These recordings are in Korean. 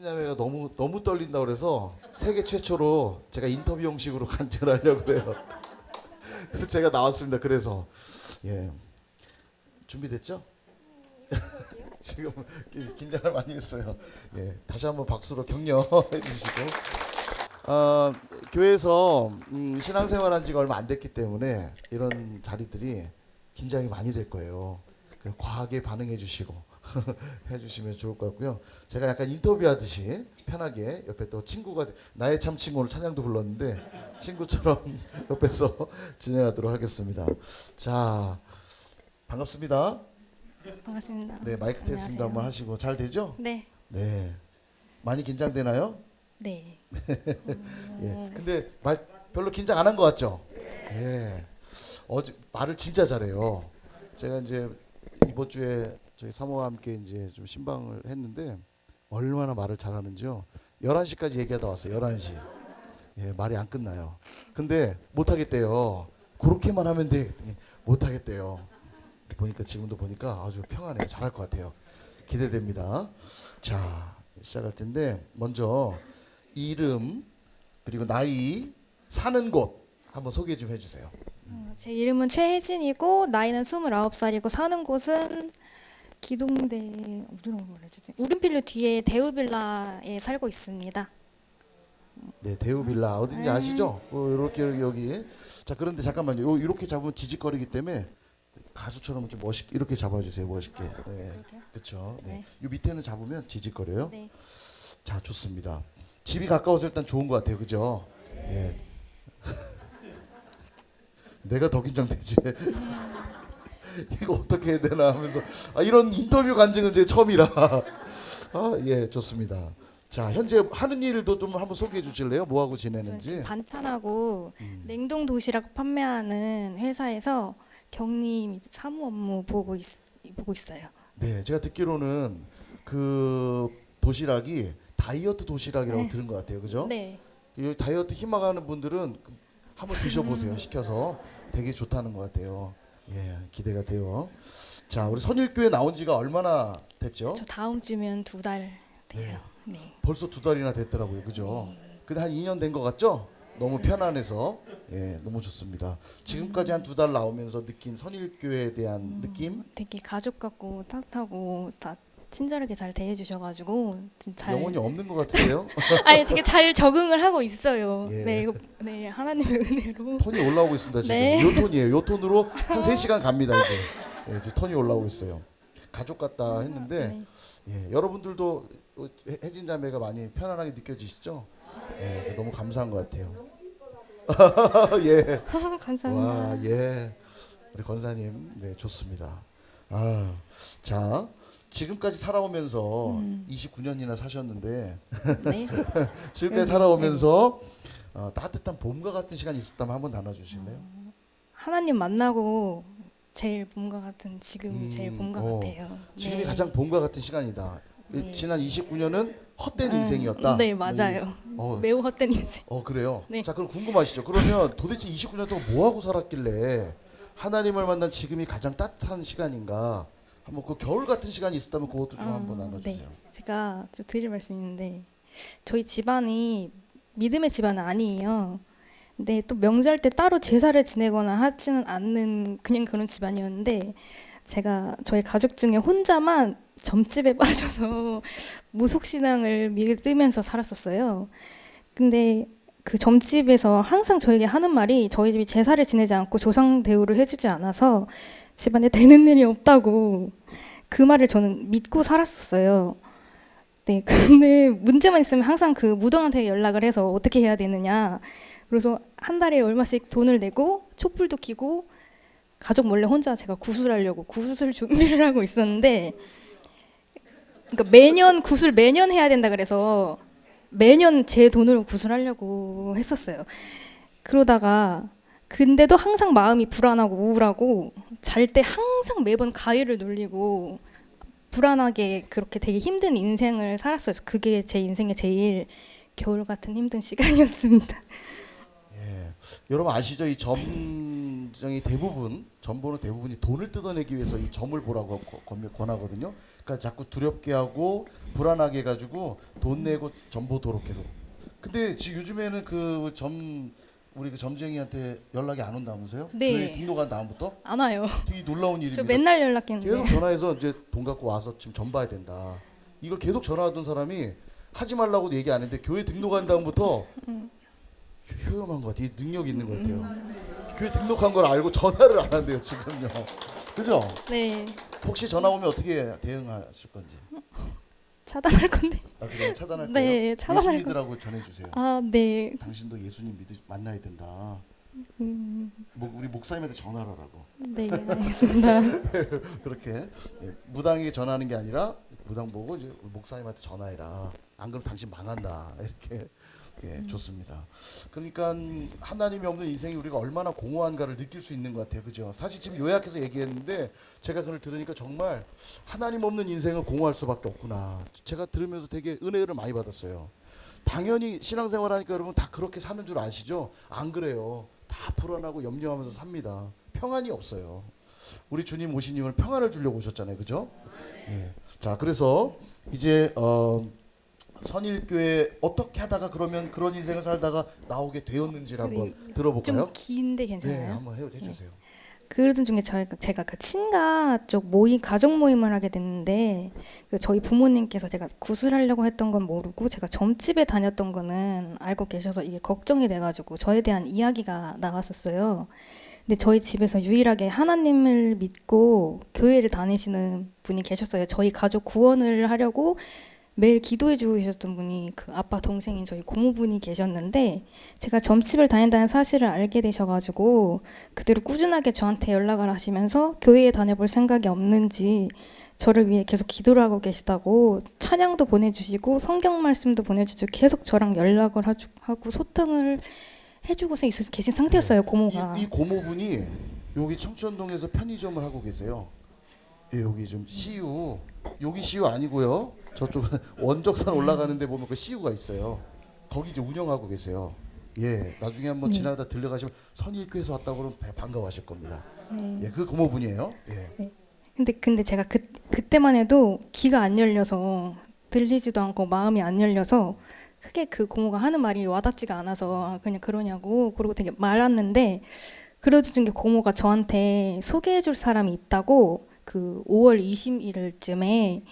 혜진자매가 너무 너무 떨린다 그래서 세계 최초로 제가 인터뷰 형식으로 간증하려고 그래요. 그래서 제가 나왔습니다. 그래서 예 준비됐죠? 지금 기- 긴장을 많이 했어요. 예 다시 한번 박수로 격려해 주시고 어, 교회에서 음, 신앙생활한 지가 얼마 안 됐기 때문에 이런 자리들이 긴장이 많이 될 거예요. 과하게 반응해 주시고 해주시면 좋을 것 같고요. 제가 약간 인터뷰하듯이 편하게 옆에 또 친구가 나의 참 친구 오늘 찬양도 불렀는데 친구처럼 옆에서 진행하도록 하겠습니다. 자 반갑습니다. 반갑습니다. 네 마이크 안녕하세요. 한번 하시고 잘 되죠? 네. 네 많이 긴장되나요? 네. 예. 근데 말 별로 긴장 안 한 것 같죠? 예. 어제 말을 진짜 잘해요. 제가 이제 이번 주에 저희 사모와 함께 이제 좀 신방을 했는데 얼마나 말을 잘하는지요. 11시까지 얘기하다 왔어요. 11시. 예, 말이 안 끝나요. 근데 못 하겠대요. 그렇게만 하면 돼. 못 하겠대요. 보니까 지금도 보니까 아주 평안해요. 잘할 것 같아요. 기대됩니다. 자, 시작할 텐데 먼저 이름 그리고 나이 사는 곳 한번 소개 좀 해주세요. 어, 제 이름은 최혜진이고 나이는 29살이고 사는 곳은 기동대 어디로 말해주지? 우림필로 뒤에 대우빌라에 살고 있습니다. 네, 대우빌라 어딘지 음. 아시죠? 어, 이렇게 여기. 자 그런데 잠깐만요. 요 이렇게 잡으면 지직거리기 때문에 가수처럼 좀 멋있게 이렇게 잡아주세요. 멋있게. 네, 이렇게요? 그렇죠. 네. 네. 요 밑에는 잡으면 지직거려요. 네. 자 좋습니다. 집이 가까워서 일단 좋은 것 같아요. 그죠? 예. 내가 더 긴장되지. 이거 어떻게 해야 되나 하면서 아, 이런 인터뷰 간증은 제 처음이라 아, 예 좋습니다. 자 현재 하는 일도 좀 한번 소개해 주실래요? 뭐 하고 저는 지내는지? 지금 반찬하고 음. 냉동 도시락 판매하는 회사에서 이제 사무 업무 보고 있, 보고 있어요. 네, 제가 듣기로는 그 도시락이 다이어트 도시락이라고 네. 들은 것 같아요. 그죠? 네. 이 다이어트 희망하는 분들은 그 한번 음. 드셔보세요. 시켜서 되게 좋다는 것 같아요. 예, 기대가 돼요. 자, 우리 선일교회 나온 지가 얼마나 됐죠? 저 다음 주면 두 달 돼요. 네. 벌써 두 달이나 됐더라고요. 그죠? 근데 한 2년 된 것 같죠? 너무 편안해서 예, 너무 좋습니다. 지금까지 한 두 달 나오면서 느낀 선일교회에 대한 느낌? 되게 가족 같고 따뜻하고 다 친절하게 잘 대해주셔가지고 잘 영혼이 없는 것 같은데요? 아니 되게 잘 적응을 하고 있어요. 예. 네, 이거 네 하나님의 은혜로. 톤이 올라오고 있습니다 지금. 네. 요 톤이에요. 요 톤으로 한 3 시간 갑니다 이제. 예, 이제 톤이 올라오고 있어요. 가족 같다 했는데 네. 예, 여러분들도 혜- 혜진 자매가 많이 편안하게 느껴지시죠? 예, 너무 감사한 것 같아요. 예. 감사합니다. 와, 예. 우리 권사님, 네, 좋습니다. 아, 자, 지금까지 살아오면서 음. 29년이나 사셨는데 네. 지금까지 살아오면서 어, 따뜻한 봄과 같은 시간이 있었다면 한번 나눠주실래요? 하나님 만나고 제일 봄과 같은 지금이 음, 제일 봄과 어. 같아요. 지금이 네. 가장 봄과 같은 시간이다. 네. 지난 29년은 헛된 음, 인생이었다. 네 맞아요. 어, 매우 헛된 인생. 어 그래요. 네. 자 그럼 궁금하시죠? 그러면 도대체 29년 동안 뭐 하고 살았길래 하나님을 만난 지금이 가장 따뜻한 시간인가? 한번 그 겨울 같은 시간이 있었다면 그것도 좀 아, 한번 나눠주세요. 네. 제가 좀 드릴 말씀이 있는데 저희 집안이 믿음의 집안은 아니에요. 근데 또 명절 때 따로 제사를 지내거나 하지는 않는 그냥 그런 집안이었는데 제가 저희 가족 중에 혼자만 점집에 빠져서 무속신앙을 믿으면서 살았었어요. 근데 그 점집에서 항상 저에게 하는 말이 저희 집이 제사를 지내지 않고 조상 대우를 해주지 않아서 집안에 되는 일이 없다고 그 말을 저는 믿고 살았었어요. 네, 근데 문제만 있으면 항상 그 무당한테 연락을 해서 어떻게 해야 되느냐. 그래서 한 달에 얼마씩 돈을 내고 촛불도 켜고 가족 몰래 혼자 제가 구슬하려고 구슬 준비를 하고 있었는데 그러니까 매년 구슬 매년 해야 된다 그래서 매년 제 돈으로 구슬하려고 했었어요. 그러다가 근데도 항상 마음이 불안하고 우울하고 잘 때 항상 매번 가위를 눌리고 불안하게 그렇게 되게 힘든 인생을 살았어요. 그게 제 인생의 제일 겨울 같은 힘든 시간이었습니다. 예. 여러분 아시죠? 이 점장이 대부분 점보는 대부분이 돈을 뜯어내기 위해서 이 점을 보라고 권하거든요. 그러니까 자꾸 두렵게 하고 불안하게 해가지고 돈 내고 점 보도록 계속. 근데 지금 요즘에는 그점 우리 그 점쟁이한테 연락이 안 온다면서요? 네. 교회 등록한 다음부터 안 와요. 되게 놀라운 저 일입니다. 맨날 연락했는데. 계속 전화해서 이제 돈 갖고 와서 지금 점 봐야 된다. 이걸 계속 전화하던 사람이 하지 말라고 얘기 안 했는데 교회 등록한 다음부터 효- 효험한 것 같아요. 이 능력이 있는 것 같아요. 교회 등록한 걸 알고 전화를 안 한대요 지금요. 그죠? 네. 혹시 전화 오면 어떻게 대응하실 건지. 차단할 건데. 아 그냥 차단할 거예요. 네, 차단할 예수 믿으라고 전해주세요. 아, 네. 당신도 예수님 믿으 만나야 된다. 음, 뭐 우리 목사님한테 전화를 하라고. 네, 알겠습니다. 그렇게 예, 무당에게 전하는 게 아니라 무당 보고 이제 목사님한테 전화해라. 안 그러면 당신 망한다. 이렇게 예, 좋습니다. 그러니까 하나님이 없는 인생이 우리가 얼마나 공허한가를 느낄 수 있는 것 같아요. 그죠? 사실 지금 요약해서 얘기했는데 제가 그걸 들으니까 정말 하나님 없는 인생은 공허할 수밖에 없구나. 제가 들으면서 되게 은혜를 많이 받았어요. 당연히 신앙생활 하니까 여러분 다 그렇게 사는 줄 아시죠? 안 그래요. 다 불안하고 염려하면서 삽니다. 평안이 없어요. 우리 주님 오신 이유는 평안을 주려고 오셨잖아요. 그죠? 예. 자, 그래서 이제 어 선일교회 어떻게 하다가 그러면 그런 인생을 살다가 나오게 되었는지를 한번 들어볼까요? 좀 긴데 네, 괜찮아요? 한번 해, 해주세요. 그러던 중에 저희가 제가 그 친가 쪽 모임 가족 모임을 하게 됐는데 그 저희 부모님께서 제가 구슬하려고 했던 건 모르고 제가 점집에 다녔던 거는 알고 계셔서 이게 걱정이 돼가지고 저에 대한 이야기가 나왔었어요. 근데 저희 집에서 유일하게 하나님을 믿고 교회를 다니시는 분이 계셨어요. 저희 가족 구원을 하려고 매일 기도해 주셨던 분이 그 아빠 동생인 저희 고모분이 계셨는데 제가 점집을 다닌다는 사실을 알게 되셔가지고 그대로 꾸준하게 저한테 연락을 하시면서 교회에 다녀볼 생각이 없는지 저를 위해 계속 기도를 하고 계시다고 찬양도 보내주시고 성경 말씀도 보내주시고 계속 저랑 연락을 하고 소통을 해주고서 있 계신 상태였어요 고모가 이, 이 고모분이 여기 청천동에서 편의점을 하고 계세요. 예, 여기 좀 CU 여기 CU 아니고요. 저쪽 원적산 올라가는데 보면 그 CU가 있어요. 거기 이제 운영하고 계세요. 예, 나중에 한번 네. 지나다 들려가시면 선일교에서 왔다고 그러면 배- 반가워하실 겁니다. 네. 예, 그 고모분이에요. 예. 근데 근데 제가 그 그때만 해도 귀가 안 열려서 들리지도 않고 마음이 안 열려서 크게 그 고모가 하는 말이 와닿지가 않아서 아, 그냥 그러냐고 그러고 되게 말았는데 그러던 중에 고모가 저한테 소개해줄 사람이 있다고 그 5월 20일쯤에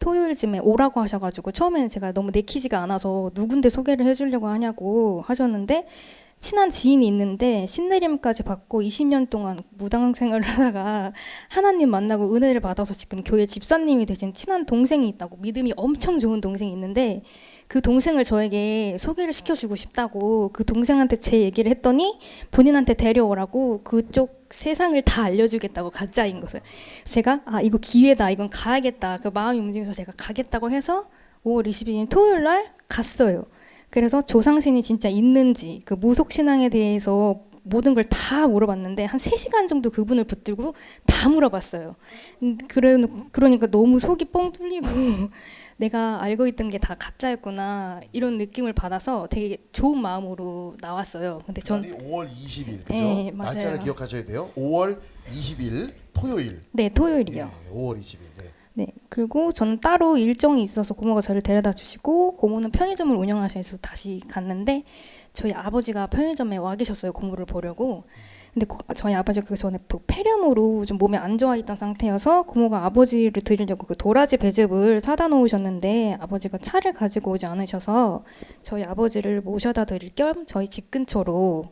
토요일쯤에 오라고 하셔가지고 처음에는 제가 너무 내키지가 않아서 누군데 소개를 해주려고 하냐고 하셨는데 친한 지인이 있는데 신내림까지 받고 20년 동안 무당 생활을 하다가 하나님 만나고 은혜를 받아서 지금 교회 집사님이 되신 친한 동생이 있다고 믿음이 엄청 좋은 동생이 있는데 그 동생을 저에게 소개를 시켜주고 싶다고 그 동생한테 제 얘기를 했더니 본인한테 데려오라고 그쪽 세상을 다 알려주겠다고 가짜인 것을. 제가 아 이거 기회다. 이건 가야겠다. 그 마음이 움직여서 제가 가겠다고 해서 5월 22일 토요일 날 갔어요. 그래서 조상신이 진짜 있는지 그 무속 신앙에 대해서 모든 걸 다 물어봤는데 한 3시간 정도 그분을 붙들고 다 물어봤어요. 음, 그래 그러니까 너무 속이 뻥 뚫리고 내가 알고 있던 게 다 가짜였구나 이런 느낌을 받아서 되게 좋은 마음으로 나왔어요. 근데 전 날이 5월 20일 그죠? 네, 맞아요. 날짜를 기억하셔야 돼요. 5월 20일 토요일. 네, 토요일이요. 예, 5월 20일. 네. 네. 그리고 저는 따로 일정이 있어서 고모가 저를 데려다 주시고 고모는 편의점을 운영하셔서 다시 갔는데 저희 아버지가 편의점에 와 계셨어요. 고모를 보려고. 근데 고- 저희 아버지가 그 전에 그 폐렴으로 좀 몸에 안 좋아 있던 상태여서 고모가 아버지를 드리려고 그 도라지 배즙을 사다 놓으셨는데 아버지가 차를 가지고 오지 않으셔서 저희 아버지를 모셔다 드릴 겸 저희 집 근처로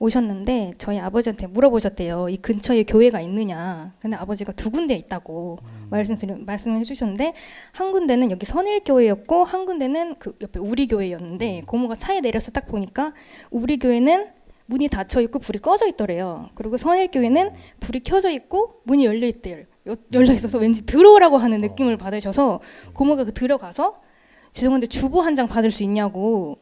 오셨는데 저희 아버지한테 물어보셨대요. 이 근처에 교회가 있느냐. 근데 아버지가 두 군데 있다고 말씀 말씀해 주셨는데 한 군데는 여기 선일교회였고 한 군데는 그 옆에 우리 교회였는데 고모가 차에 내려서 딱 보니까 우리 교회는 문이 닫혀 있고 불이 꺼져 있더래요. 그리고 선일교회는 불이 켜져 있고 문이 열려 있대요. 여- 열려 있어서 왠지 들어오라고 하는 느낌을 받으셔서 고모가 그 들어가서 죄송한데 주보 한 장 받을 수 있냐고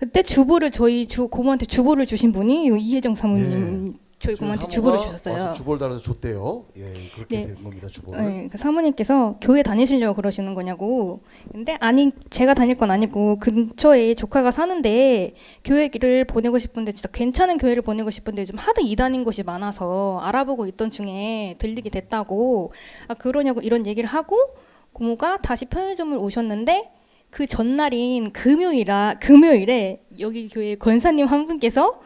그때 주보를 저희 주 고모한테 주보를 주신 분이 이 이혜정 사모님 저희 고모한테 주보를 주셨어요. 주보를 달아서 줬대요. 예, 그렇게 네. 된 겁니다. 주보를. 네, 그 사모님께서 교회 다니시려고 그러시는 거냐고. 근데 아니 제가 다닐 건 아니고 근처에 조카가 사는데 교회를 보내고 싶은데 진짜 괜찮은 교회를 보내고 싶은데 요즘 하도 이단인 곳이 많아서 알아보고 있던 중에 들리게 됐다고. 아 그러냐고 이런 얘기를 하고 고모가 다시 편의점을 오셨는데 그 전날인 금요일아 금요일에 여기 교회 권사님 한 분께서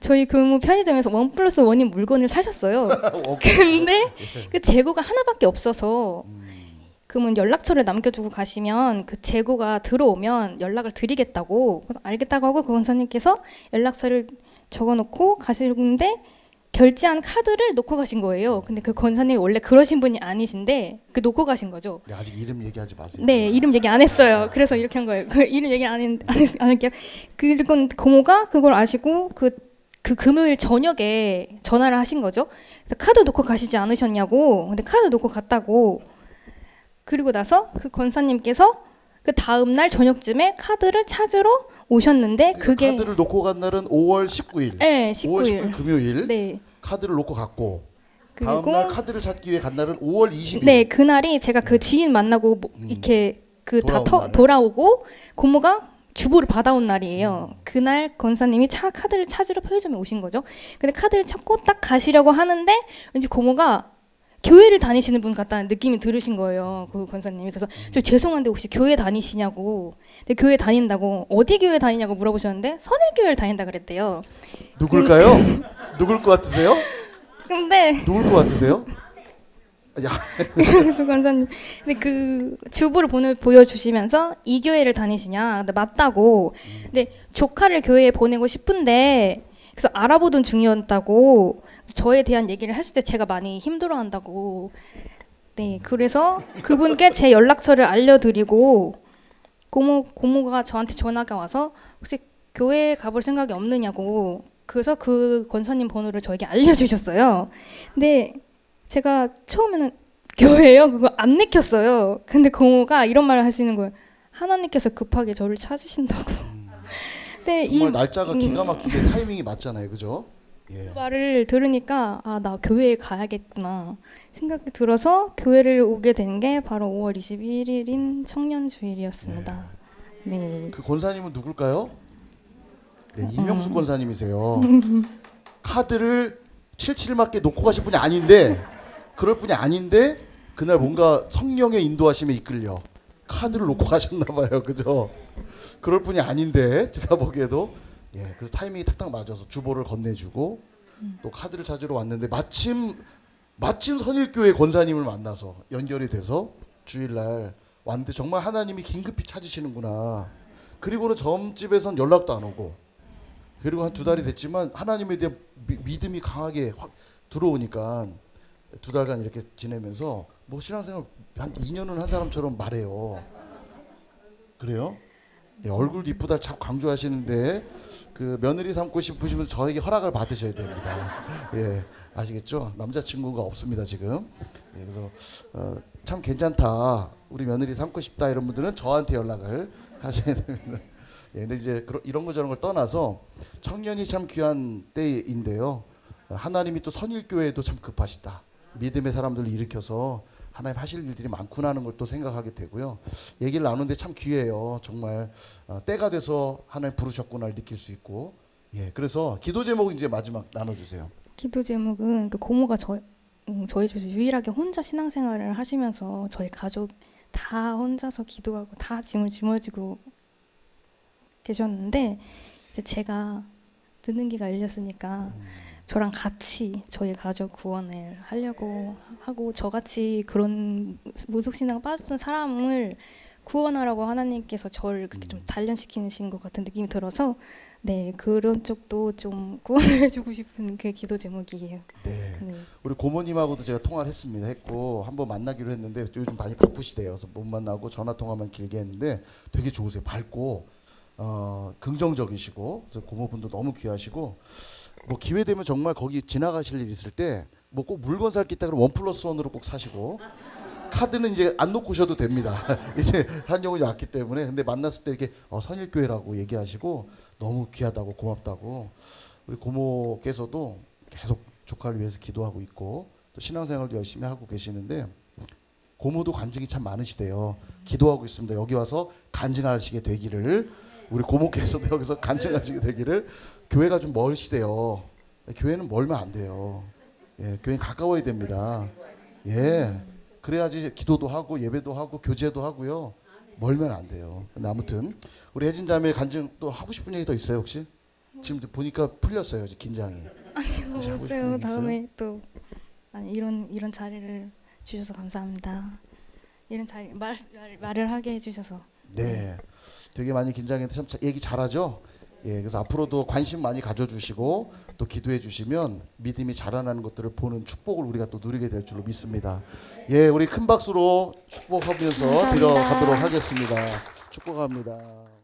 저희 교무 편의점에서 원 플러스 원인 물건을 사셨어요. 근데 그 재고가 하나밖에 없어서 그러면 연락처를 남겨두고 가시면 그 재고가 들어오면 연락을 드리겠다고 알겠다고 하고 그 원사님께서 연락처를 적어놓고 가시는데 결제한 카드를 놓고 가신 거예요. 근데 그 권사님이 원래 그러신 분이 아니신데 그 놓고 가신 거죠. 네, 아직 이름 얘기하지 마세요. 네, 이름 얘기 안 했어요. 그래서 이렇게 한 거예요. 그 이름 얘기 안, 했, 안, 했, 안 할게요. 그리고 고모가 그걸 아시고 그, 그 금요일 저녁에 전화를 하신 거죠. 카드 놓고 가시지 않으셨냐고. 근데 카드 놓고 갔다고. 그리고 나서 그 권사님께서 그 다음 날 저녁쯤에 카드를 찾으러 오셨는데 그러니까 그게 카드를 놓고 간 날은 5월 19일. 네, 5월 19일 19일. 금요일. 네. 카드를 놓고 갔고 다음 그리고 날 카드를 찾기 위해 간 날은 5월 20일. 네, 그날이 제가 그 지인 만나고 뭐 음. 이렇게 그 다 돌아온 날. 돌아오고 고모가 주보를 받아온 날이에요. 음. 그날 권사님이 차 카드를 찾으러 편의점에 오신 거죠. 근데 카드를 찾고 딱 가시려고 하는데 왠지 고모가 교회를 다니시는 분 같다는 느낌이 들으신 거예요. 그 권사님이 그래서 음. 저 죄송한데 혹시 교회 다니시냐고. 근데 교회 다닌다고 어디 교회 다니냐고 물어보셨는데 선일교회를 다닌다 그랬대요. 누굴까요? 누굴 것 같으세요? 근데 누굴 것 같으세요? 야, 그래서 권사님 근데 그 주보를 보내 보여주시면서 이 교회를 다니시냐 근데 맞다고 근데 조카를 교회에 보내고 싶은데 그래서 알아보던 중이었다고 저에 대한 얘기를 했을 때 제가 많이 힘들어한다고 네 그래서 그분께 제 연락처를 알려드리고 고모 고모가 저한테 전화가 와서 혹시 교회 가볼 생각이 없느냐고 그래서 그 권사님 번호를 저에게 알려주셨어요 근데 제가 처음에는 교회요 그거 안 내켰어요. 근데 고모가 이런 말을 하시는 거예요. 하나님께서 급하게 저를 찾으신다고. 근데 이 정말 날짜가 음. 기가 막히게 타이밍이 맞잖아요, 그죠? 예. 말을 들으니까 아 나 교회에 가야겠구나 생각이 들어서 교회를 오게 된 게 바로 5월 21일인 청년 주일이었습니다. 네. 그 권사님은 누굴까요? 네, 음. 이명숙 권사님이세요. 카드를 77맞게 놓고 가실 분이 아닌데 그럴 분이 아닌데 그날 뭔가 성령의 인도하심에 이끌려 카드를 놓고 가셨나 봐요. 그죠? 그럴 분이 아닌데 제가 보기에도 예, 그래서 타이밍이 탁탁 맞아서 주보를 건네주고 또 카드를 찾으러 왔는데 마침 마침 선일교회 권사님을 만나서 연결이 돼서 주일날 왔는데 정말 하나님이 긴급히 찾으시는구나. 그리고는 점집에선 연락도 안 오고 그리고 한 두 달이 됐지만 하나님에 대한 미- 믿음이 강하게 확 들어오니까 두 달간 이렇게 지내면서 뭐 신앙생활 한 2년은 한 사람처럼 말해요. 그래요? 예, 얼굴도 이쁘다 자꾸 강조하시는데 그 며느리 삼고 싶으시면 저에게 허락을 받으셔야 됩니다. 예, 아시겠죠? 남자친구가 없습니다 지금. 예, 그래서 어, 참 괜찮다. 우리 며느리 삼고 싶다 이런 분들은 저한테 연락을 하셔야 됩니다. 예, 근데 이제 그런 이런 거 저런 걸 떠나서 청년이 참 귀한 때인데요. 하나님이 또 선일교회도 참 급하시다. 믿음의 사람들을 일으켜서 하나님 하실 일들이 많구나 하는 걸 또 생각하게 되고요. 얘기를 나누는데 참 귀해요. 정말 어, 때가 돼서 하나님 부르셨구나를 느낄 수 있고. 예, 그래서 기도 제목 이제 마지막 나눠주세요. 기도 제목은 그 고모가 저 음, 저희 집에서 유일하게 혼자 신앙생활을 하시면서 저희 가족 다 혼자서 기도하고 다 짐을 짊어지고 계셨는데 이제 제가 듣는 기가 열렸으니까 저랑 같이 저희 가족 구원을 하려고 하고 저같이 그런 모속신앙 빠졌던 사람을 구원하라고 하나님께서 저를 그렇게 좀 단련시키신 것 같은 느낌이 들어서 네 그런 쪽도 좀 구원을 해주고 싶은 그 기도 제목이에요. 네. 네. 우리 고모님하고도 제가 통화를 했습니다. 했고 한번 만나기로 했는데 요즘 많이 바쁘시대요. 그래서 못 만나고 전화 통화만 길게 했는데 되게 좋으세요. 밝고 어, 긍정적이시고 그래서 고모분도 너무 귀하시고 뭐 기회 되면 정말 거기 지나가실 일 있을 때 뭐 꼭 물건 살 게 있다 그러면 원 플러스 원으로 꼭 사시고 카드는 이제 안 놓고 오셔도 됩니다. 이제 한영훈이 왔기 때문에 근데 만났을 때 이렇게 어, 선일교회라고 얘기하시고 너무 귀하다고 고맙다고 우리 고모께서도 계속 조카를 위해서 기도하고 있고 또 신앙생활도 열심히 하고 계시는데 고모도 간증이 참 많으시대요. 기도하고 있습니다. 여기 와서 간증하시게 되기를 우리 고모께서도 여기서 간증하시게 되기를 교회가 좀 멀시대요. 교회는 멀면 안 돼요. 예, 교회 가까워야 됩니다. 예, 그래야지 기도도 하고 예배도 하고 교제도 하고요. 멀면 안 돼요. 근데 아무튼 우리 혜진 자매 간증 또 하고 싶은 얘기 더 있어요 혹시? 지금 보니까 풀렸어요 긴장이. 얘기 있어요? 다음에 또 아니, 이런 이런 자리를 주셔서 감사합니다. 이런 자리 말, 말 말을 하게 해주셔서 네, 되게 많이 긴장했는데 참 자- 얘기 잘하죠. 예, 그래서 앞으로도 관심 많이 가져주시고 또 기도해 주시면 믿음이 자라나는 것들을 보는 축복을 우리가 또 누리게 될 줄로 믿습니다. 예, 우리 큰 박수로 축복하면서 감사합니다. 들어가도록 하겠습니다. 축복합니다.